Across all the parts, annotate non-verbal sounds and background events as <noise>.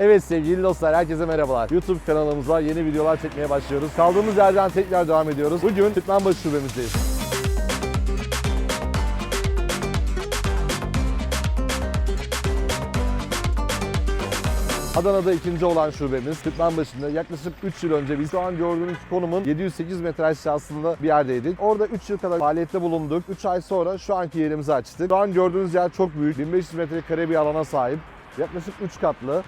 Evet sevgili dostlar herkese merhabalar. YouTube kanalımıza yeni videolar çekmeye başlıyoruz. Kaldığımız yerden tekrar devam ediyoruz. Bugün Türkmenbaşı şubemizdeyiz. Adana'da ikinci olan şubemiz Türkmenbaşı'nda yaklaşık 3 yıl önce biz şu an gördüğünüz konumun 708 metre aşağısında bir yerdeydik. Orada 3 yıl kadar faaliyette bulunduk. 3 ay sonra şu anki yerimizi açtık. Şu an gördüğünüz yer çok büyük. 1500 metrekare bir alana sahip. Yaklaşık 3 katlı.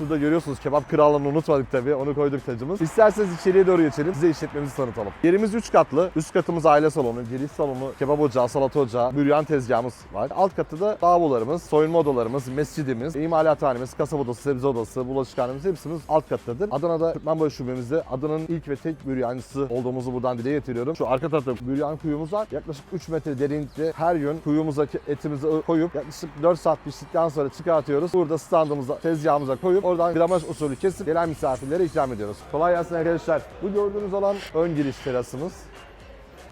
Şurada görüyorsunuz kebap krallığını unutmadık tabii. Onu koyduk tacımız. İsterseniz içeriye doğru geçelim. Size işletmemizi tanıtalım. Yerimiz 3 katlı. Üst katımız aile salonu, giriş salonu, kebap ocağı, salata ocağı, büryan tezgahımız var. Alt katı da lavabolarımız, soyunma odalarımız, mescidimiz, imalathanemiz, kasap odası, sebze odası, bulaşıkhanemiz hepsimiz alt kattadır. Adana'da Türkmenbaşı şubemizde Adana'nın ilk ve tek büryancısı olduğumuzu buradan dile getiriyorum. Şu arka tarafta büryan kuyumuz var. Yaklaşık 3 metre derinlikte her gün kuyumuza etimizi koyup yaklaşık 4 saat piştikten sonra çıkartıyoruz. Burada standımıza, tezgahımıza koyup oradan gramaj usulü kesip gelen misafirlere ikram ediyoruz. Kolay gelsin arkadaşlar. Bu gördüğünüz alan ön giriş terasımız.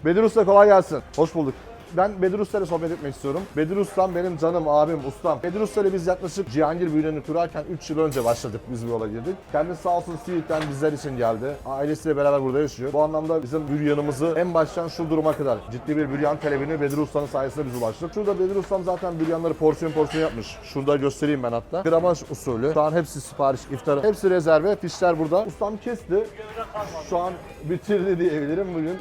Bedir Usta kolay gelsin. Hoş bulduk. Ben Bedir Usta ile sohbet etmek istiyorum. Bedir Ustam benim canım, abim, ustam. Bedir Usta ile biz yaklaşık Cihangir büyülerini kurarken 3 yıl önce başladık biz bu yola girdik. Kendisi sağ olsun Siirt'ten bizler için geldi. Ailesiyle beraber burada yaşıyor. Bu anlamda bizim büryanımızı en baştan şu duruma kadar ciddi bir büryan talebini Bedir Usta'nın sayesinde biz ulaştık. Şurada Bedir Ustam zaten büryanları porsiyon porsiyon yapmış. Şurada göstereyim ben hatta. Gramaj usulü. Şu an hepsi sipariş, iftarı. Hepsi rezerve. Fişler burada. Ustam kesti. Şu an bitirdi diyebilirim bugün.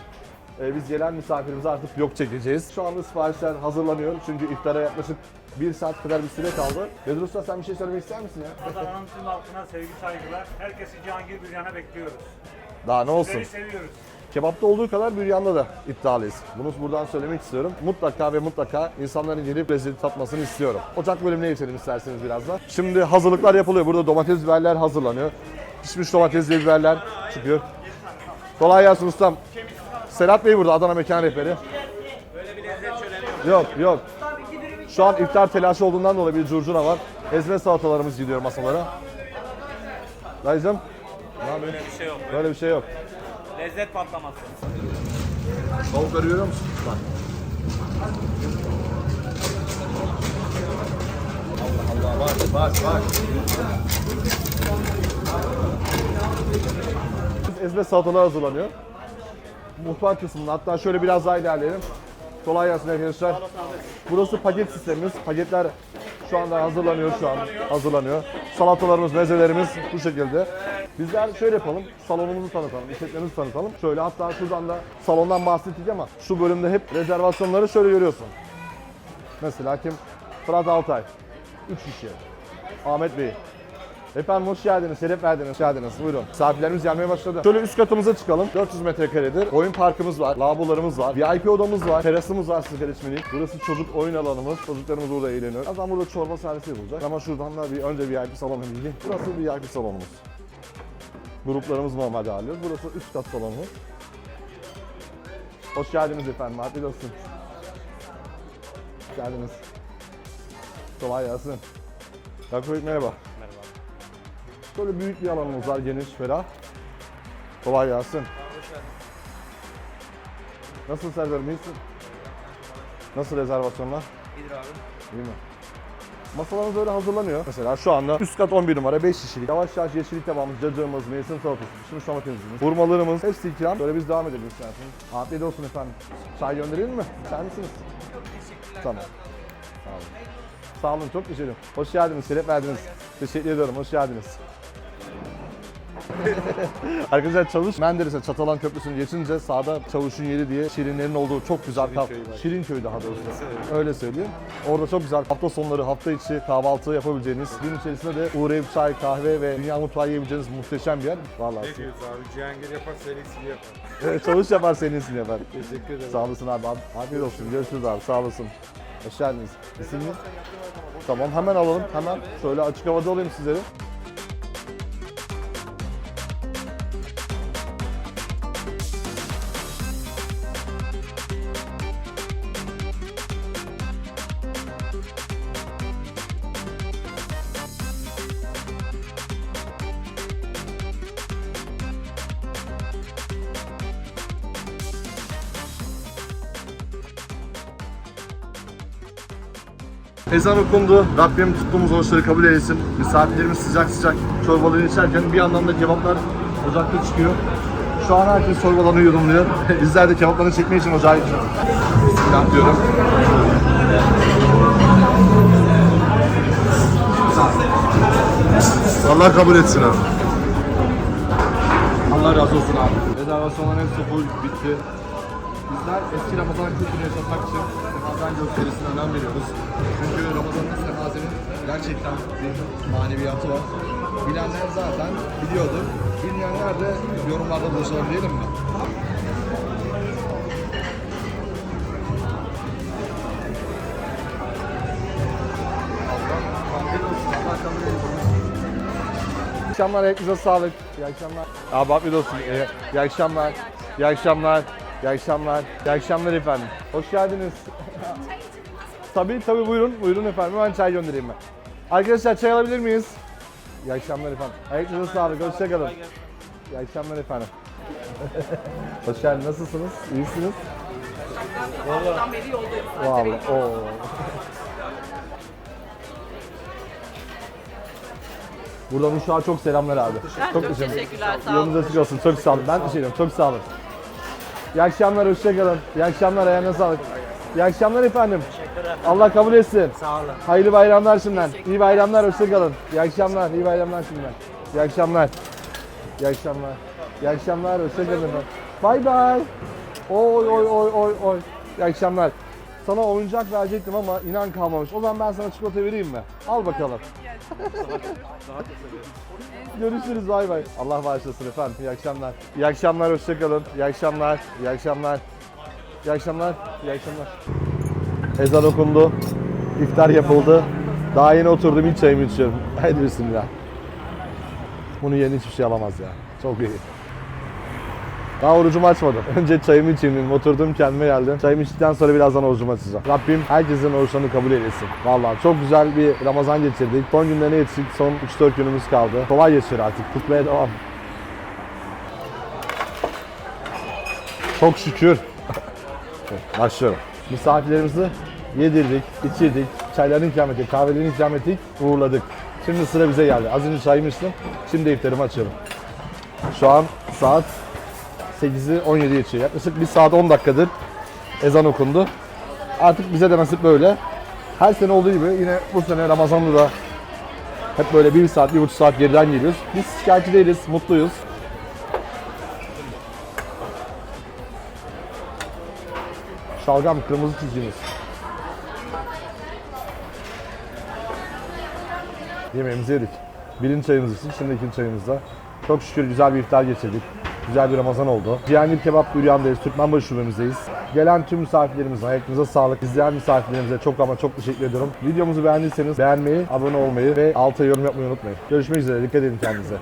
Ee, biz gelen misafirimize artık yok çekeceğiz. Şu anda siparişler hazırlanıyor çünkü iftara yaklaşık bir saat kadar bir süre kaldı. Bedir Usta sen bir şey söylemek ister misin ya? Adana'nın tüm halkına sevgi saygılar. Herkesi Cihangir Büryan'a bekliyoruz. Daha ne olsun. Sizleri seviyoruz. Kebapta olduğu kadar büryanda da iddialıyız. Bunu buradan söylemek istiyorum. Mutlaka ve mutlaka insanların gelip lezzeti tatmasını istiyorum. Ocak bölümüne geçelim isterseniz biraz da. Şimdi hazırlıklar yapılıyor. Burada domates biberler hazırlanıyor. Pişmiş domatesli biberler çıkıyor. Kolay gelsin ustam. Serhat Bey burada Adana Mekan Rehberi. Yok yok. Şu an iftar telaşı olduğundan dolayı bir curcuna var. Ezme salatalarımız gidiyor masalara. Dayıcım Böyle bir şey yok. böyle bir şey yok. Lezzet patlaması. Tavukları görüyor musun? Bak. Allah Allah bak bak bak. Ezme salatalar hazırlanıyor. Mutfak kısmında hatta şöyle biraz daha ilerleyelim. Kolay gelsin arkadaşlar. Burası paket sistemimiz. Paketler şu anda hazırlanıyor şu an. Hazırlanıyor. Salatalarımız, mezelerimiz bu şekilde. Bizler şöyle yapalım. Salonumuzu tanıtalım, işletmemizi tanıtalım. Şöyle hatta şuradan da salondan bahsettik ama şu bölümde hep rezervasyonları şöyle görüyorsun. Mesela kim? Fırat Altay. 3 kişi. Ahmet Bey. Efendim hoş geldiniz, şeref verdiniz, hoş geldiniz. Buyurun. Misafirlerimiz gelmeye başladı. Şöyle üst katımıza çıkalım. 400 metrekaredir. Oyun parkımız var, lavabolarımız var, VIP odamız var, terasımız var sizler için minik. Burası çocuk oyun alanımız. Çocuklarımız burada eğleniyor. Zaten burada çorba servisi yapılacak. Ama şuradan da bir önce VIP salonu bilgi. Burası VIP salonumuz. Gruplarımız normalde ağırlıyoruz. Burası üst kat salonumuz. Hoş geldiniz efendim. Afiyet olsun. Hoş geldiniz. Kolay gelsin. Yakup merhaba. Böyle büyük bir alanımız var, geniş, ferah. Kolay gelsin. Nasıl Serdar, iyisin? Nasıl rezervasyonlar? İyidir abi. İyi mi? Masalarımız öyle hazırlanıyor. Mesela şu anda üst kat 11 numara 5 kişilik. Yavaş yavaş yeşillik tabağımız, cacığımız, mevsim salatası, pişmiş domatesimiz, hurmalarımız hepsi ikram. Böyle biz devam edelim isterseniz. Afiyet olsun efendim. Çay gönderelim mi? İster misiniz? Çok teşekkürler. Tamam. Sağ olun. Sağ olun çok teşekkür ederim. Hoş geldiniz, şeref verdiniz. Teşekkür ediyorum, hoş geldiniz. <laughs> Arkadaşlar Çavuş Menderes'e Çatalan Köprüsü'nü geçince sağda Çavuş'un yeri diye Şirinlerin olduğu çok güzel kaf Şirinköy daha doğrusu. Öyle söyleyeyim. Orada çok güzel hafta sonları, hafta içi kahvaltı yapabileceğiniz, gün içerisinde de uğrayıp çay, kahve ve dünya mutfağı yiyebileceğiniz muhteşem bir yer. Vallahi. Ne diyoruz abi? Cihangir yapar serisini yapar. Evet, Çavuş yapar senin iyisini yapar. Teşekkür ederim. Sağ olasın abi. Afiyet olsun. Görüşürüz abi. Sağ olasın. Hoş geldiniz. Ne? Tamam hemen alalım. Hemen. Şöyle açık havada alayım sizleri. Ezan okundu. Rabbim tuttuğumuz oruçları kabul eylesin. Misafirlerimiz sıcak sıcak çorbalarını içerken bir yandan da kebaplar ocakta çıkıyor. Şu an herkes çorbalarını yudumluyor. <laughs> Bizler de kebaplarını çekmek için ocağa gidiyoruz. Bismillah diyorum. Allah kabul etsin abi. Allah razı olsun abi. Rezervasyonların hepsi full bitti. Bizler eski Ramazan kültürünü yaşatmak için Ramazan gösterisine önem veriyoruz. Çünkü Ramazan'ın semazenin gerçekten bir maneviyatı var. Bilenler zaten biliyordur. Bilmeyenler de yorumlarda buluşalım diyelim mi? İyi akşamlar, hepinize sağlık. İyi akşamlar. Abi afiyet olsun. İyi, iyi akşamlar. İyi akşamlar. İyi akşamlar. İyi akşamlar efendim. Hoş geldiniz. tabii tabii buyurun. Buyurun efendim. Hemen çay göndereyim ben. Arkadaşlar çay alabilir miyiz? İyi akşamlar efendim. Ayaklarınıza sağlık. Hoşçakalın. İyi akşamlar efendim. <laughs> Hoş geldiniz. Nasılsınız? İyisiniz? Sabahtan beri yoldayız. Vallahi. Oo. Buradan Uşak'a çok selamlar abi. Çok teşekkürler, sağ olun. Yolunuz açık olsun. Çok sağ olun. Ben teşekkür ederim. Çok sağ olun. İyi akşamlar. Hoşçakalın. İyi akşamlar. Ayağına sağlık. İyi akşamlar efendim. Allah kabul etsin. Sağ olun. Hayırlı bayramlar şimdiden. İyi bayramlar. Hoşçakalın. İyi akşamlar. İyi bayramlar şimdiden. İyi akşamlar. İyi akşamlar. İyi akşamlar. Hoşçakalın. Bay bay. Oy oy oy oy oy. İyi akşamlar. Sana oyuncak verecektim ama inan kalmamış. O zaman ben sana çikolata vereyim mi? Al bakalım. <laughs> Görüşürüz bay bay. Allah bağışlasın efendim. İyi akşamlar. İyi akşamlar. Hoşçakalın. İyi akşamlar. İyi akşamlar. İyi akşamlar. İyi akşamlar. Ezan okundu. İftar yapıldı. Daha yeni oturdum ilk çayımı içiyorum. Haydi bismillah. Bunu yeni hiçbir şey alamaz ya. Çok iyi. Daha orucumu açmadım. <laughs> Önce çayımı içeyim. Oturdum kendime geldim. Çayımı içtikten sonra birazdan orucumu açacağım. Rabbim herkesin oruçlarını kabul eylesin. Vallahi çok güzel bir Ramazan geçirdik. Son günlerine yetiştik. Son 3-4 günümüz kaldı. Kolay geçiyor artık. Tutmaya devam. Çok şükür. <laughs> Başlıyorum. Misafirlerimizi yedirdik, içirdik, çaylarını ikram ettik, kahvelerini ikram ettik, uğurladık. Şimdi sıra bize geldi. Az önce çayımı içtim, şimdi iftarımı açıyorum. Şu an saat 8'i 17 geçiyor. Yaklaşık 1 saat 10 dakikadır ezan okundu. Artık bize de nasip böyle. Her sene olduğu gibi yine bu sene Ramazan'da da hep böyle 1 saat, 1,5 saat geriden geliyoruz. Biz şikayetçi değiliz, mutluyuz. Şalgam kırmızı çizgimiz. Yemeğimizi yedik. Birinci çayımız için şimdi ikinci çayımızda. Çok şükür güzel bir iftar geçirdik. Güzel bir Ramazan oldu. Cihangir Kebap Büryan'dayız. Türkmenbaşı şubemizdeyiz. Gelen tüm misafirlerimize ayakınıza sağlık. İzleyen misafirlerimize çok ama çok teşekkür ediyorum. Videomuzu beğendiyseniz beğenmeyi, abone olmayı ve alta yorum yapmayı unutmayın. Görüşmek üzere. Dikkat edin kendinize.